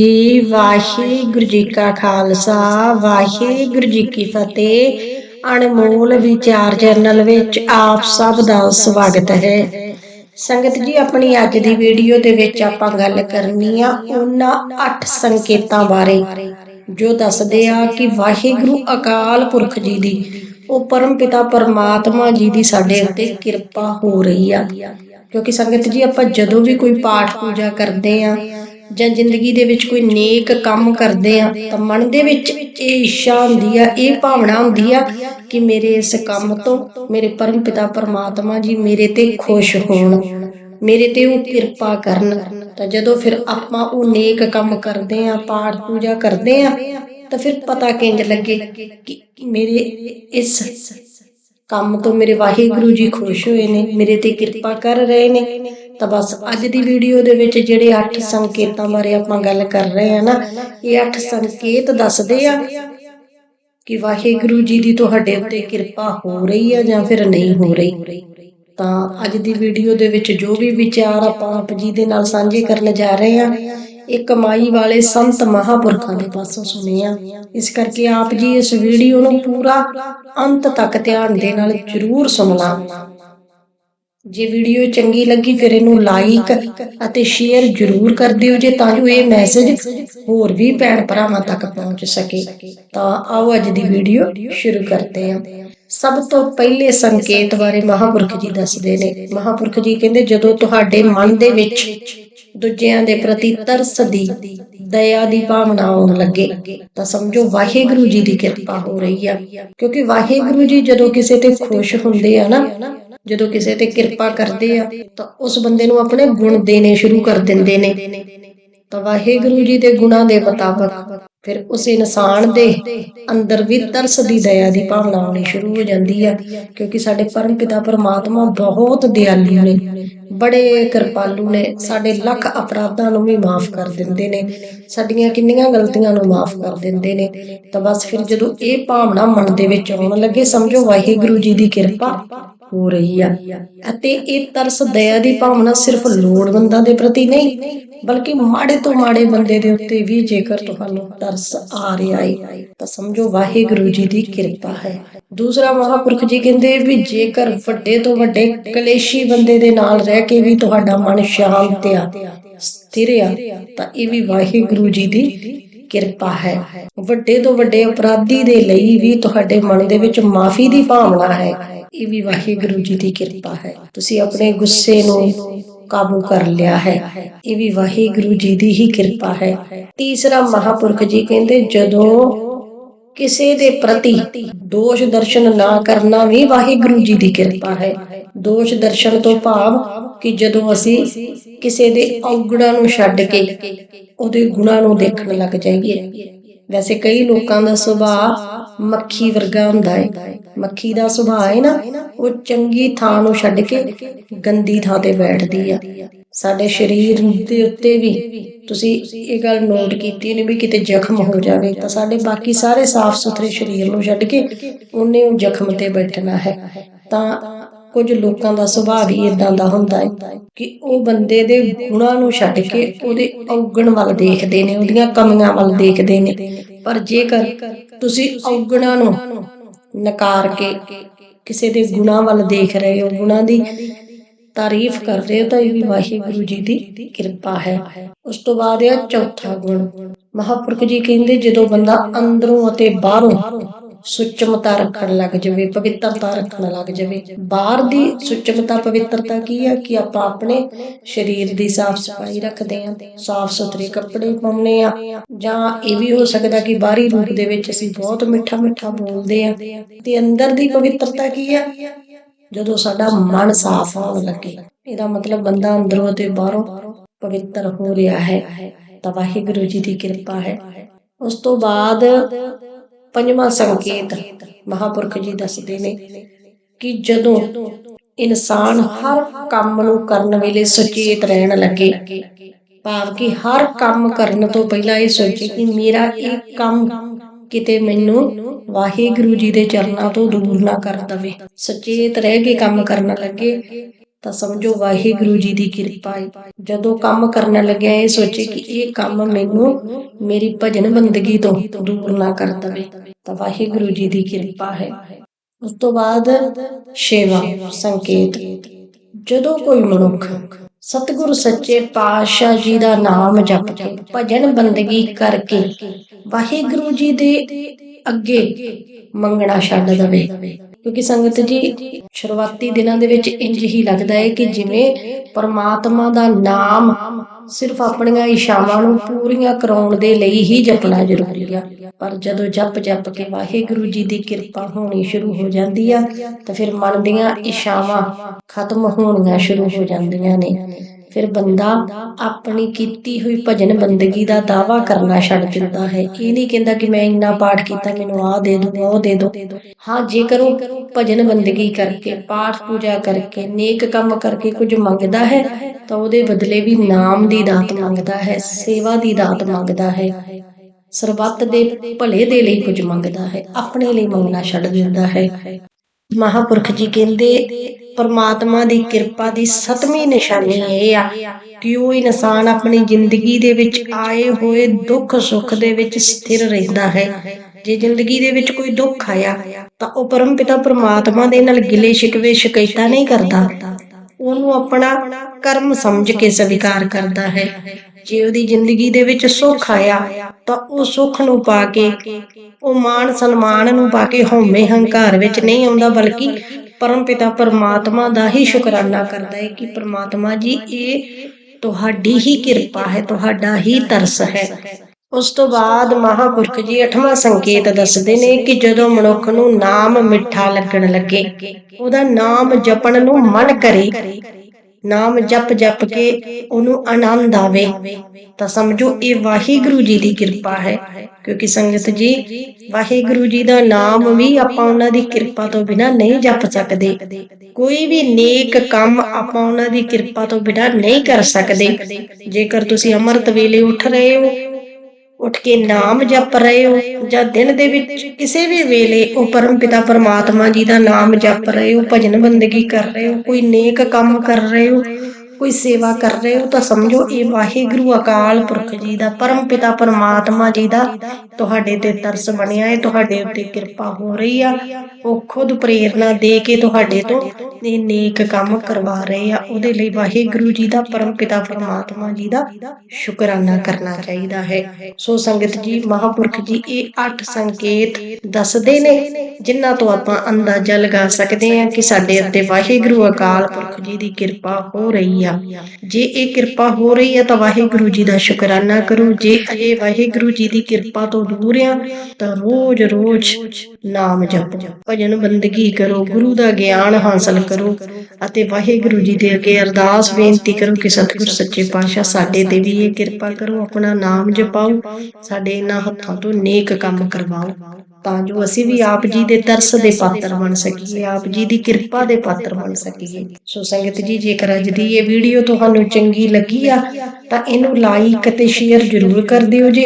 ਜੀ ਵਾਹਿਗੁਰੂ ਜੀ ਕਾ ਖਾਲਸਾ, ਵਾਹਿਗੁਰੂ ਜੀ ਕੀ ਫਤਿਹ। ਅਣਮੋਲ ਵਿਚਾਰ ਚੈਨਲ ਵਿੱਚ ਆਪ ਸਭ ਦਾ ਸਵਾਗਤ ਹੈ। ਸੰਗਤ ਜੀ, ਆਪਣੀ ਅੱਜ ਦੀ ਵੀਡੀਓ ਦੇ ਵਿੱਚ ਆਪਾਂ ਗੱਲ ਕਰਨੀ ਆ ਉਹਨਾਂ 8 ਸੰਕੇਤਾਂ ਬਾਰੇ, ਜੋ ਦੱਸਦੇ ਆ ਕਿ ਵਾਹਿਗੁਰੂ ਅਕਾਲ ਪੁਰਖ ਜੀ ਦੀ, ਉਹ ਪਰਮ ਪਿਤਾ ਪਰਮਾਤਮਾ ਜੀ ਦੀ ਸਾਡੇ ਉੱਤੇ ਕਿਰਪਾ ਹੋ ਰਹੀ ਆ। ਕਿਉਂਕਿ ਸੰਗਤ ਜੀ, ਆਪਾਂ ਜਦੋਂ ਵੀ ਕੋਈ ਪਾਠ ਪੂਜਾ ਕਰਦੇ ਆ ਜਾਂ ਜ਼ਿੰਦਗੀ ਦੇ ਵਿੱਚ ਕੋਈ ਨੇਕ ਕੰਮ ਕਰਦੇ ਆ, ਤਾਂ ਮਨ ਦੇ ਵਿੱਚ ਇਹ ਇੱਛਾ ਹੁੰਦੀ ਆ, ਇਹ ਭਾਵਨਾ ਹੁੰਦੀ ਆ ਕਿ ਮੇਰੇ ਇਸ ਕੰਮ ਤੋਂ ਮੇਰੇ ਪਰਮ ਪਿਤਾ ਪਰਮਾਤਮਾ ਜੀ ਮੇਰੇ ਤੇ ਖੁਸ਼ ਹੋਣ, ਮੇਰੇ ਤੇ ਉਹ ਕਿਰਪਾ ਕਰਨ। ਤਾਂ ਜਦੋਂ ਫਿਰ ਆਪਾਂ ਉਹ ਨੇਕ ਕੰਮ ਕਰਦੇ ਆ, ਪਾਠ ਪੂਜਾ ਕਰਦੇ ਆ, ਤਾਂ ਫਿਰ ਪਤਾ ਕਿੰਜ ਲੱਗੇ ਕਿ ਮੇਰੇ ਇਸ ਕੰਮ ਤੋਂ ਮੇਰੇ ਵਾਹਿਗੁਰੂ ਜੀ ਖੁਸ਼ ਹੋਏ ਨੇ, ਮੇਰੇ ਤੇ ਕਿਰਪਾ ਕਰ ਰਹੇ ਨੇ। ਤਾਂ ਬਸ ਅੱਜ ਦੀ ਵੀਡੀਓ ਦੇ ਵਿੱਚ ਜਿਹੜੇ 8 ਸੰਕੇਤਾਂ ਬਾਰੇ ਆਪਾਂ ਗੱਲ ਕਰ ਰਹੇ ਆ ਨਾ, ਇਹ 8 ਸੰਕੇਤ ਦੱਸਦੇ ਆ ਕਿ ਵਾਹਿਗੁਰੂ ਜੀ ਦੀ ਤੁਹਾਡੇ ਉੱਤੇ ਕਿਰਪਾ ਹੋ ਰਹੀ ਆ ਜਾਂ ਫਿਰ ਨਹੀਂ ਹੋ ਰਹੀ। ਤਾਂ ਅੱਜ ਦੀ ਵੀਡੀਓ ਦੇ ਵਿੱਚ ਜੋ ਵੀ ਵਿਚਾਰ ਆਪਾਂ ਆਪ ਜੀ ਦੇ ਨਾਲ ਸਾਂਝੇ ਕਰਨ ਜਾ ਰਹੇ ਆ ਇਹ ਕਮਾਈ ਵਾਲੇ ਸੰਤ ਮਹਾਪੁਰਖਾਂ ਦੇ ਪਾਸੋਂ ਸੁਣੇ ਆ ਇਸ ਕਰਕੇ ਆਪ ਜੀ ਇਸ ਵੀਡੀਓ ਨੂੰ ਪੂਰਾ ਅੰਤ ਤੱਕ ਧਿਆਨ ਦੇ ਨਾਲ ਜ਼ਰੂਰ ਸੁਣਨਾ। ਜੇ ਵੀਡੀਓ ਚੰਗੀ ਲੱਗੀ ਫਿਰ ਇਹਨੂੰ ਲਾਈਕ ਅਤੇ ਸ਼ੇਅਰ ਜ਼ਰੂਰ ਕਰ ਦਿਓ ਜੇ ਤਾਂ ਜੋ ਇਹ ਮੈਸੇਜ ਹੋਰ ਵੀ ਭੈਣ ਭਰਾਵਾਂ ਤੱਕ ਪਹੁੰਚ ਸਕੇ। ਤਾਂ ਆਓ ਅੱਜ ਦੀ ਵੀਡੀਓ ਸ਼ੁਰੂ ਕਰਦੇ ਹਾਂ। ਸਭ ਤੋਂ ਪਹਿਲੇ ਸੰਕੇਤ ਬਾਰੇ ਮਹਾਪੁਰਖ ਜੀ ਦੱਸਦੇ ਨੇ। ਮਹਾਪੁਰਖ ਜੀ ਕਹਿੰਦੇ, ਜਦੋਂ ਤੁਹਾਡੇ ਮਨ ਦੇ ਵਿੱਚ ਦੂਜਿਆਂ ਦੇ ਪ੍ਰਤੀ ਤਰਸ ਦੀ ਦਇਆ ਦੀ ਭਾਵਨਾ ਆਉਣ ਲੱਗੇ। ਤਾਂ ਸਮਝੋ, ਵਾਹਿਗੁਰੂ ਜੀ ਦੀ ਕਿਰਪਾ ਹੋ ਰਹੀ ਆ। ਕਿਉਂਕਿ ਵਾਹਿਗੁਰੂ ਜੀ ਜਦੋਂ ਕਿਸੇ ਤੇ ਖੁਸ਼ ਹੁੰਦੇ ਆ ਨਾ, ਜਦੋਂ ਕਿਸੇ ਤੇ ਕਿਰਪਾ ਕਰਦੇ ਆ, ਤਾਂ ਉਸ ਬੰਦੇ ਨੂੰ ਆਪਣੇ ਗੁਣ ਦੇਣੇ ਸ਼ੁਰੂ ਕਰ ਦਿੰਦੇ ਨੇ। ਤਾਂ ਵਾਹਿਗੁਰੂ ਜੀ ਦੇ ਗੁਣਾਂ ਦੇ ਮੁਤਾਬਕ ਫਿਰ ਉਸ ਇਨਸਾਨ ਦੇ ਅੰਦਰ ਵੀ ਤਰਸ ਦੀ ਦਇਆ ਦੀ ਭਾਵਨਾ ਆਉਣੀ ਸ਼ੁਰੂ ਹੋ ਜਾਂਦੀ ਆ, ਕਿਉਂਕਿ ਸਾਡੇ ਪਰਮ ਪਿਤਾ ਪਰਮਾਤਮਾ ਬਹੁਤ ਦਿਆਲੂ ਨੇ, ਬੜੇ ਕਿਰਪਾਲੂ ਨੇ, ਸਾਡੇ ਲੱਖ ਅਪਰਾਧਾਂ ਨੂੰ ਵੀ ਮਾਫ ਕਰ ਦਿੰਦੇ ਨੇ, ਸਾਡੀਆਂ ਕਿੰਨੀਆਂ ਗਲਤੀਆਂ ਨੂੰ ਮਾਫ ਕਰ ਦਿੰਦੇ ਨੇ, ਤਾਂ ਬਸ ਫਿਰ ਜਦੋਂ ਇਹ ਭਾਵਨਾ ਮਨ ਦੇ ਵਿੱਚ ਆਉਣ ਲੱਗੇ, ਸਮਝੋ ਵਾਹਿਗੁਰੂ ਜੀ ਦੀ ਕਿਰਪਾ ਹੋ ਰਹੀ ਆ। ਅਤੇ ਇਹ ਤਰਸ ਦਇਆ ਦੀ ਭਾਵਨਾ ਸਿਰਫ ਲੋੜਵੰਦਾਂ ਦੇ ਪ੍ਰਤੀ ਨਹੀਂ, ਬਲਕਿ ਮਾੜੇ ਤੋਂ ਮਾੜੇ ਬੰਦੇ ਦੇ ਉੱਤੇ ਵੀ ਜੇਕਰ ਤੁਹਾਨੂੰ ਤਰਸ ਆ ਰਿਹਾ ਹੈ ਤਾਂ ਸਮਝੋ ਵਾਹਿਗੁਰੂ ਜੀ ਦੀ ਕਿਰਪਾ ਹੈ। ਦੂਸਰਾ ਮਹਾਪੁਰਖ ਜੀ ਕਹਿੰਦੇ ਵੀ ਜੇਕਰ ਵੱਡੇ ਤੋਂ ਵੱਡੇ ਕਲੇਸ਼ੀ ਬੰਦੇ ਦੇ ਨਾਲ ਰਹਿ ਕੇ ਵੀ ਤੁਹਾਡਾ ਮਨ ਸ਼ਾਂਤ ਆ, ਸਥਿਰ ਆ, ਤਾਂ ਇਹ ਵੀ ਵਾਹਿਗੁਰੂ ਜੀ ਦੀ ਕਿਰਪਾ ਹੈ। ਵੱਡੇ ਤੋਂ ਵੱਡੇ ਅਪਰਾਧੀ ਦੇ ਲਈ ਵੀ ਤੁਹਾਡੇ ਮਨ ਦੇ ਵਿੱਚ ਮਾਫੀ ਦੀ ਭਾਵਨਾ ਹੈ। ਇਹ ਵੀ ਵਾਹਿਗੁਰੂ ਜੀ ਦੀ ਕਿਰਪਾ ਹੈ। ਤੁਸੀਂ ਆਪਣੇ ਗੁੱਸੇ ਨੂੰ ਕਾਬੂ ਕਰ ਲਿਆ ਹੈ। ਇਹ ਵੀ ਵਾਹਿਗੁਰੂ ਜੀ ਦੀ ਹੀ ਕਿਰਪਾ ਹੈ। ਤੀਸਰਾ ਮਹਾਪੁਰਖ ਜੀ ਕਹਿੰਦੇ, ਜਦੋਂ ਕਿਸੇ ਦੇ ਪ੍ਰਤੀ ਦੋਸ਼ ਦਰਸ਼ਨ ਨਾ ਕਰਨਾ ਵੀ ਵਾਹਿਗੁਰੂ ਜੀ ਦੀ ਕਿਰਪਾ ਹੈ। ਦੋਸ਼ ਦਰਸ਼ਨ ਤੋਂ ਭਾਵ ਕਿ ਜਦੋਂ ਅਸੀਂ ਕਿਸੇ ਦੇ ਔਗਣਾਂ ਨੂੰ ਛੱਡ ਕੇ ਉਹਦੇ ਗੁਣਾਂ ਨੂੰ ਦੇਖਣ ਲੱਗ ਜਾਈਏ ਵੈਸੇ ਕਈ ਲੋਕਾਂ ਦਾ ਸੁਭਾਅ ਮੱਖੀ ਵਰਗਾ ਹੁੰਦਾ ਹੈ ਮੱਖੀ ਦਾ ਸੁਭਾਅ ਹੈ ਨਾ, ਉਹ ਚੰਗੀ ਥਾਂ ਨੂੰ ਛੱਡ ਕੇ ਗੰਦੀ ਥਾਂ ਤੇ ਬੈਠਦੀ ਆ। ਸਾਡੇ ਸਰੀਰ ਦੇ ਉੱਤੇ ਵੀ ਤੁਸੀਂ ਇਹ ਗੱਲ ਨੋਟ ਕੀਤੀ ਨਹੀਂ ਵੀ ਕਿਤੇ ਜ਼ਖਮ ਹੋ ਜਾਵੇ, ਤਾਂ ਸਾਡੇ ਬਾਕੀ ਸਾਰੇ ਸਾਫ਼ ਸੁਥਰੇ ਸਰੀਰ ਨੂੰ ਛੱਡ ਕੇ ਉਹਨੇ ਉਹ ਜ਼ਖਮ ਤੇ ਬੈਠਣਾ ਹੈ। ਤਾਂ ਕੁਝ ਲੋਕਾਂ ਦਾ ਸੁਭਾਅ ਵੀ ਇਦਾਂ ਦਾ ਹੁੰਦਾ ਹੈ ਕਿ ਉਹ ਬੰਦੇ ਦੇ ਗੁਣਾਂ ਨੂੰ ਛੱਡ ਕੇ ਉਹਦੇ ਔਗਣ ਵੱਲ ਦੇਖਦੇ ਨੇ, ਉਹਦੀਆਂ ਕਮੀਆਂ ਵੱਲ ਦੇਖਦੇ ਨੇ। ਪਰ ਜੇਕਰ ਤੁਸੀਂ ਔਗਣਾਂ ਨੂੰ ਨਕਾਰ ਕੇ ਕਿਸੇ ਦੇ ਗੁਣਾਂ ਵੱਲ ਦੇਖ ਰਹੇ ਹੋ, ਗੁਣਾਂ ਦੀ ਤਾਰੀਫ ਕਰ ਰਹੇ ਹੋ, ਤਾਂ ਇਹ ਵੀ ਵਾਹਿਗੁਰੂ ਜੀ ਦੀ ਕਿਰਪਾ ਹੈ। ਉਸ ਤੋਂ ਬਾਅਦ ਇਹ ਚੌਥਾ ਗੁਣ, ਮਹਾਪੁਰਖ ਜੀ ਕਹਿੰਦੇ ਜਦੋਂ ਬੰਦਾ ਅੰਦਰੋਂ ਅਤੇ ਬਾਹਰੋਂ ਸੁਚਮਤਾ ਰੱਖਣ ਲੱਗ ਜਾਵੇ ਪਵਿੱਤਰਤਾ ਰੱਖਣ ਲੱਗ ਜਾਵੇ। ਬਾਹਰ ਦੀ ਸੁੱਚਮਤਾ, ਪਵਿੱਤਰਤਾ ਕੀ ਹੈ ਕਿ ਆਪਾਂ ਆਪਣੇ ਸਰੀਰ ਦੀ ਸਾਫ਼ ਸਫ਼ਾਈ ਰੱਖਦੇ ਆਂ ਸਾਫ਼ ਸੁਥਰੇ ਕੱਪੜੇ ਪਾਉਂਦੇ ਆ ਜਾਂ ਇਹ ਵੀ ਹੋ ਸਕਦਾ ਕਿ ਬਾਹਰੀ ਰੂਪ ਦੇ ਵਿੱਚ ਅਸੀਂ ਬਹੁਤ ਮਿੱਠਾ ਮਿੱਠਾ ਬੋਲਦੇ ਆ ਤੇ ਅੰਦਰ ਦੀ ਪਵਿੱਤਰਤਾ ਕੀ ਹੈ ਜਦੋਂ ਸਾਡਾ ਮਨ ਸਾਫ਼ ਹੋਣ ਲੱਗੇ, ਇਹਦਾ ਮਤਲਬ ਬੰਦਾ ਅੰਦਰੋਂ ਤੇ ਬਾਹਰੋਂ ਪਵਿੱਤਰ ਹੋ ਰਿਹਾ ਹੈ। ਤਾਂ ਵਾਹਿਗੁਰੂ ਜੀ ਦੀ ਕਿਰਪਾ ਹੈ। ਉਸ ਤੋਂ ਬਾਅਦ ਪੰਜਵਾਂ ਸੰਕੇਤ ਮਹਾਪੁਰਖ ਜੀ ਦੱਸਦੇ ਨੇ ਕਿ ਜਦੋਂ ਇਨਸਾਨ ਹਰ ਕੰਮ ਨੂੰ ਕਰਨ ਵੇਲੇ ਸੁਚੇਤ ਰਹਿਣ ਲੱਗੇ ਭਾਵ ਕਿ ਹਰ ਕੰਮ ਕਰਨ ਤੋਂ ਪਹਿਲਾਂ ਇਹ ਸੋਚੇ ਕਿ ਮੇਰਾ ਇਹ ਕੰਮ ਕਿਤੇ ਮੈਨੂੰ ਵਾਹਿਗੁਰੂ ਜੀ ਦੇ ਚਰਨਾਂ ਤੋਂ ਦੂਰ ਨਾ ਕਰ ਦਵੇ। ਸੁਚੇਤ ਰਹਿ ਕੇ ਕੰਮ ਕਰਨ ਲੱਗੇ ਤਾਂ ਸਮਝੋ ਵਾਹਿਗੁਰੂ ਜੀ ਦੀ ਕਿਰਪਾ ਹੈ ਜਦੋਂ ਕੰਮ ਕਰਨ ਲੱਗਿਆ, ਇਹ ਸੋਚੇ ਕਿ ਇਹ ਕੰਮ ਮੈਨੂੰ ਮੇਰੀ ਭਜਨ ਬੰਦਗੀ ਤੋਂ ਦੂਰ ਨਾ ਕਰ ਦਵੇ। ਤਾਂ ਵਾਹਿਗੁਰੂ ਜੀ ਦੀ ਕਿਰਪਾ ਹੈ। ਉਸ ਤੋਂ ਬਾਅਦ ਸੇਵਾ ਸੰਕੇਤ, ਜਦੋਂ ਕੋਈ ਮਨੁੱਖ ਸਤਿਗੁਰ ਸੱਚੇ ਪਾਤਸ਼ਾਹ ਜੀ ਦਾ ਨਾਮ ਜਪ ਕੇ ਭਜਨ ਬੰਦਗੀ ਕਰਕੇ ਵਾਹਿਗੁਰੂ ਜੀ ਦੇ ਅੱਗੇ ਮੰਗਣਾ ਛੱਡ ਦਵੇ ਕਿਉਂਕਿ ਸੰਗਤ ਜੀ, ਸ਼ੁਰੂਆਤੀ ਦਿਨਾਂ ਦੇ ਵਿੱਚ ਇੰਜ ਹੀ ਲੱਗਦਾ ਹੈ ਕਿ ਜਿਵੇਂ ਪਰਮਾਤਮਾ ਦਾ ਨਾਮ ਸਿਰਫ ਆਪਣੀਆਂ ਇਸ਼ਾਵਾਂ ਨੂੰ ਪੂਰੀਆਂ ਕਰਾਉਣ ਦੇ ਲਈ ਹੀ ਜਪਣਾ ਜ਼ਰੂਰੀ ਆ। ਪਰ ਜਦੋਂ ਜਪ ਜਪ ਕੇ ਵਾਹਿਗੁਰੂ ਜੀ ਦੀ ਕਿਰਪਾ ਹੋਣੀ ਸ਼ੁਰੂ ਹੋ ਜਾਂਦੀ ਆ, ਤਾਂ ਫਿਰ ਮਨ ਦੀਆਂ ਇਸ਼ਾਵਾਂ ਖਤਮ ਹੋਣੀਆਂ ਸ਼ੁਰੂ ਹੋ ਜਾਂਦੀਆਂ ਨੇ। ਫਿਰ ਬੰਦਾ ਆਪਣੀ ਕੀਤੀ ਹੋਈ ਭਜਨ ਬੰਦਗੀ ਦਾ ਦਾਵਾ ਕਰਨਾ ਛੱਡ ਦਿੰਦਾ ਹੈ। ਇਹ ਨਹੀਂ ਕਹਿੰਦਾ ਕਿ ਮੈਂ ਇੰਨਾ ਪਾਠ ਕੀਤਾ, ਮੈਨੂੰ ਆਹ ਦੇ ਦੋ ਉਹ ਦੇ ਦੋ। ਹਾਂ, ਜੇਕਰ ਉਹ ਭਜਨ ਬੰਦਗੀ ਕਰਕੇ, ਪਾਠ ਪੂਜਾ ਕਰਕੇ, ਨੇਕ ਕੰਮ ਕਰਕੇ ਕੁਝ ਮੰਗਦਾ ਹੈ, ਤਾਂ ਉਹਦੇ ਬਦਲੇ ਵੀ ਨਾਮ ਦੀ ਦਾਤ ਮੰਗਦਾ ਹੈ, ਸੇਵਾ ਦੀ ਦਾਤ ਮੰਗਦਾ ਹੈ। ਸਰਬੱਤ ਦੇ ਭਲੇ ਦੇ ਲਈ ਕੁਝ ਮੰਗਦਾ ਹੈ, ਆਪਣੇ ਲਈ ਮੰਗਣਾ ਛੱਡ ਦਿੰਦਾ ਹੈ। ਮਹਾਪੁਰਖ ਜੀ ਕਹਿੰਦੇ, ਪਰਮਾਤਮਾ ਦੀ ਕਿਰਪਾ ਦੀ ਸਤਵੀਂ ਨਿਸ਼ਾਨੀ ਇਹ ਆ ਕਿ ਉਹ ਇਨਸਾਨ ਆਪਣੀ ਜ਼ਿੰਦਗੀ ਦੇ ਵਿੱਚ ਆਏ ਹੋਏ ਦੁੱਖ ਸੁੱਖ ਦੇ ਵਿੱਚ ਸਥਿਰ ਰਹਿੰਦਾ ਹੈ। ਜੇ ਜ਼ਿੰਦਗੀ ਦੇ ਵਿੱਚ ਕੋਈ ਦੁੱਖ ਆਇਆ, ਤਾਂ ਉਹ ਪਰਮ ਪਿਤਾ ਪਰਮਾਤਮਾ ਦੇ ਨਾਲ ਗਿਲੇ ਸ਼ਿਕਵੇ ਸ਼ਿਕਾਇਤਾਂ ਨਹੀਂ ਕਰਦਾ। ਉਹਨੂੰ ਆਪਣਾ ਕਰਮ ਸਮਝ ਕੇ ਸਵੀਕਾਰ ਕਰਦਾ ਹੈ। ਜੇ ਉਹਦੀ ਜ਼ਿੰਦਗੀ ਦੇ ਵਿੱਚ ਸੁੱਖ ਆਇਆ, ਤਾਂ ਉਹ ਸੁੱਖ ਨੂੰ ਪਾ ਕੇ, ਉਹ ਮਾਣ ਸਨਮਾਨ ਨੂੰ ਪਾ ਕੇ ਹਉਮੈ ਹੰਕਾਰ ਵਿੱਚ ਨਹੀਂ ਆਉਂਦਾ, ਬਲਕਿ ਪਰਮ ਪਿਤਾ ਪਰਮਾਤਮਾ ਦਾ ਹੀ ਸ਼ੁਕਰਾਨਾ ਕਰਦਾ ਹੈ ਕਿ ਪਰਮਾਤਮਾ ਜੀ, ਇਹ ਤੁਹਾਡੀ ਹੀ ਕਿਰਪਾ ਹੈ, ਤੁਹਾਡਾ ਹੀ ਤਰਸ ਹੈ। ਉਸ ਤੋਂ ਬਾਅਦ ਮਹਾਪੁਰਖ ਜੀ ਅਠਵਾਂ ਸੰਕੇਤ ਦੱਸਦੇ ਨੇ ਕਿ ਜਦੋਂ ਮਨੁੱਖ ਨੂੰ ਨਾਮ ਮਿੱਠਾ ਲੱਗਣ ਲੱਗੇ, ਉਹਦਾ ਨਾਮ ਜਪਣ ਨੂੰ ਮਨ ਕਰੇ ਨਾਮ ਜਪ ਜਪ ਕੇ ਉਹਨੂੰ ਆਨੰਦ ਆਵੇ। ਤਾਂ ਸਮਝੋ ਇਹ ਵਾਹਿਗੁਰੂ ਜੀ ਦੀ ਕਿਰਪਾ ਹੈ, ਕਿਉਂਕਿ ਸੰਗਤ ਜੀ, ਵਾਹਿਗੁਰੂ ਜੀ ਦਾ ਨਾਮ ਵੀ ਆਪਾਂ ਉਹਨਾਂ ਦੀ ਕਿਰਪਾ ਤੋਂ ਬਿਨਾ ਨਹੀਂ ਜਪ ਸਕਦੇ। ਕੋਈ ਵੀ ਨੇਕ ਕੰਮ ਆਪਾਂ ਉਹਨਾਂ ਦੀ ਕਿਰਪਾ ਤੋਂ ਬਿਨਾ ਨਹੀਂ ਕਰ ਸਕਦੇ। ਜੇਕਰ ਤੁਸੀਂ ਅੰਮ੍ਰਿਤ ਵੇਲੇ ਉੱਠ ਰਹੇ ਹੋ ਉੱਠ ਕੇ ਨਾਮ ਜਪ ਰਹੇ ਹੋ ਜਾਂ ਦਿਨ ਦੇ ਵਿੱਚ ਕਿਸੇ ਵੀ ਵੇਲੇ ਉਹ ਪਰਮ ਪਿਤਾ ਪਰਮਾਤਮਾ ਜੀ ਦਾ ਨਾਮ ਜਪ ਰਹੇ ਹੋ, ਭਜਨ ਬੰਦਗੀ ਕਰ ਰਹੇ ਹੋ, ਕੋਈ ਨੇਕ ਕੰਮ ਕਰ ਰਹੇ ਹੋ ਕੋਈ ਸੇਵਾ ਕਰ ਰਹੇ ਹੋ ਤਾਂ ਸਮਝੋ ਇਹ ਵਾਹਿਗੁਰੂ ਅਕਾਲ ਪੁਰਖ ਜੀ ਦਾ ਪਰਮ ਪਿਤਾ ਪਰਮਾਤਮਾ ਜੀ ਦਾ ਤੁਹਾਡੇ ਤੇ ਤਰਸ ਬਣਿਆ ਹੈ, ਤੁਹਾਡੇ ਉੱਤੇ ਕਿਰਪਾ ਹੋ ਰਹੀ ਆ। ਉਹ ਖੁਦ ਪ੍ਰੇਰਣਾ ਦੇ ਕੇ ਤੁਹਾਡੇ ਤੋਂ ਇਹ ਨੇਕ ਕੰਮ ਕਰਵਾ ਰਹੇ ਆ। ਉਹਦੇ ਲਈ ਵਾਹਿਗੁਰੂ ਜੀ ਦਾ ਪਰਮ ਪਿਤਾ ਪਰਮਾਤਮਾ ਜੀ ਦਾ ਸ਼ੁਕਰਾਨਾ ਕਰਨਾ ਚਾਹੀਦਾ ਹੈ। ਸੋ ਸੰਗਤ ਜੀ, ਮਹਾਪੁਰਖ ਜੀ, ਇਹ ਅੱਠ ਸੰਕੇਤ ਦੱਸਦੇ ਨੇ, ਜਿਨ੍ਹਾਂ ਤੋਂ ਆਪਾਂ ਅੰਦਾਜ਼ਾ ਲਗਾ ਸਕਦੇ ਹਾਂ ਕਿ ਸਾਡੇ ਉੱਤੇ ਵਾਹਿਗੁਰੂ ਅਕਾਲ ਪੁਰਖ ਜੀ ਦੀ ਕਿਰਪਾ ਹੋ ਰਹੀ ਆ। ਆ। ਜੇ ਇਹ ਕਿਰਪਾ ਹੋ ਰਹੀ ਹੈ ਤਾਂ ਵਾਹਿਗੁਰੂ ਜੀ ਦਾ ਸ਼ੁਕਰਾਨਾ ਕਰੋ। ਜੇ ਅਜੇ ਵਾਹਿਗੁਰੂ ਜੀ ਦੀ ਕਿਰਪਾ ਤੋਂ ਦੂਰ ਆ ਤਾਂ ਰੋਜ਼ ਰੋਜ਼ ਨਾਮ ਜਪੋ। ਭਜਨ ਬੰਦਗੀ ਕਰੋ, ਗੁਰੂ ਦਾ ਗਿਆਨ ਹਾਸਲ ਕਰੋ ਅਤੇ ਵਾਹਿਗੁਰੂ ਜੀ ਦੇ ਅੱਗੇ ਅਰਦਾਸ ਬੇਨਤੀ ਕਰੋ ਕਿ ਸਤਿਗੁਰ ਸੱਚੇ ਪਾਤਸ਼ਾਹ ਸਾਡੇ ਤੇ ਵੀ ਇਹ ਕਿਰਪਾ ਕਰੋ, ਆਪਣਾ ਨਾਮ ਜਪਾਓ, ਸਾਡੇ ਇਹਨਾਂ ਹੱਥਾਂ ਤੋਂ ਨੇਕ ਕੰਮ ਕਰਵਾਓ। ਤਾਂ ਜੋ ਅਸੀਂ ਵੀ ਆਪ ਜੀ ਦੇ ਤਰਸ ਦੇ ਪਾਤਰ ਬਣ ਸਕੀਏ, ਆਪ ਜੀ ਦੀ ਕਿਰਪਾ ਦੇ ਪਾਤਰ ਬਣ ਸਕੀਏ। ਸੋ ਸੰਗਤ ਜੀ, ਜੇਕਰ ਅੱਜ ਦੀ ਇਹ ਵੀਡੀਓ ਤੁਹਾਨੂੰ ਚੰਗੀ ਲੱਗੀ ਆ, ਤਾਂ ਇਹਨੂੰ ਲਾਈਕ ਅਤੇ ਸ਼ੇਅਰ ਜ਼ਰੂਰ ਕਰ ਦਿਓ ਜੀ।